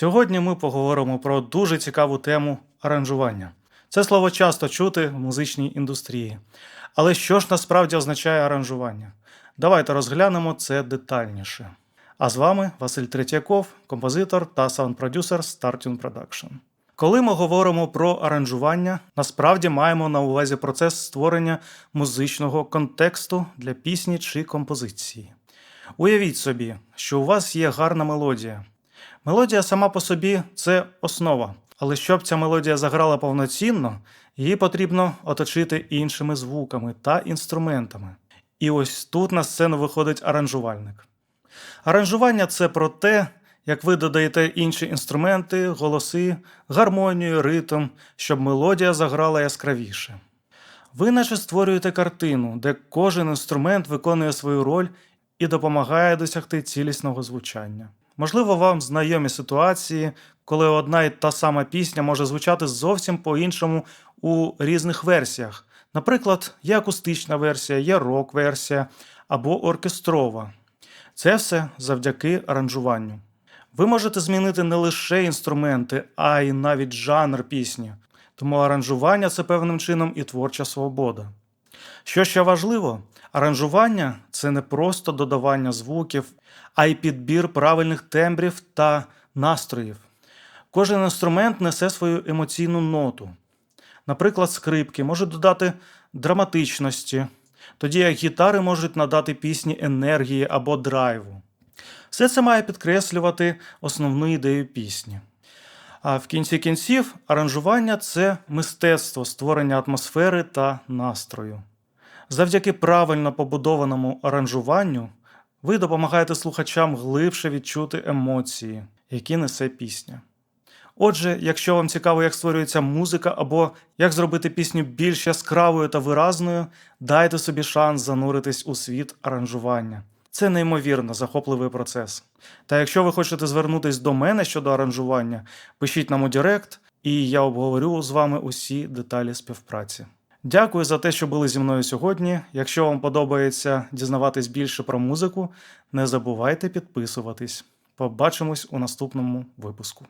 Сьогодні ми поговоримо про дуже цікаву тему аранжування. Це слово часто чути в музичній індустрії. Але що ж насправді означає аранжування? Давайте розглянемо це детальніше. А з вами Василь Третьяков, композитор та саунд-продюсер Startune Production. Коли ми говоримо про аранжування, насправді маємо на увазі процес створення музичного контексту для пісні чи композиції. Уявіть собі, що у вас є гарна мелодія. Мелодія сама по собі це основа, але щоб ця мелодія заграла повноцінно, її потрібно оточити іншими звуками та інструментами. І ось тут на сцену виходить аранжувальник. Аранжування це про те, як ви додаєте інші інструменти, голоси, гармонію, ритм, щоб мелодія заграла яскравіше. Ви наче створюєте картину, де кожен інструмент виконує свою роль і допомагає досягти цілісного звучання. Можливо, вам знайомі ситуації, коли одна і та сама пісня може звучати зовсім по-іншому у різних версіях. Наприклад, є акустична версія, є рок-версія або оркестрова. Це все завдяки аранжуванню. Ви можете змінити не лише інструменти, а й навіть жанр пісні. Тому аранжування це певним чином і творча свобода. Що ще важливо, аранжування це не просто додавання звуків, а й підбір правильних тембрів та настроїв. Кожен інструмент несе свою емоційну ноту. Наприклад, скрипки можуть додати драматичності, тоді як гітари можуть надати пісні енергії або драйву. Все це має підкреслювати основну ідею пісні. А в кінці кінців аранжування це мистецтво створення атмосфери та настрою. Завдяки правильно побудованому аранжуванню ви допомагаєте слухачам глибше відчути емоції, які несе пісня. Отже, якщо вам цікаво, як створюється музика або як зробити пісню більш яскравою та виразною, дайте собі шанс зануритись у світ аранжування. Це неймовірно захопливий процес. Та якщо ви хочете звернутися до мене щодо аранжування, пишіть нам у Директ, і я обговорю з вами усі деталі співпраці. Дякую за те, що були зі мною сьогодні. Якщо вам подобається дізнаватись більше про музику, не забувайте підписуватись. Побачимось у наступному випуску.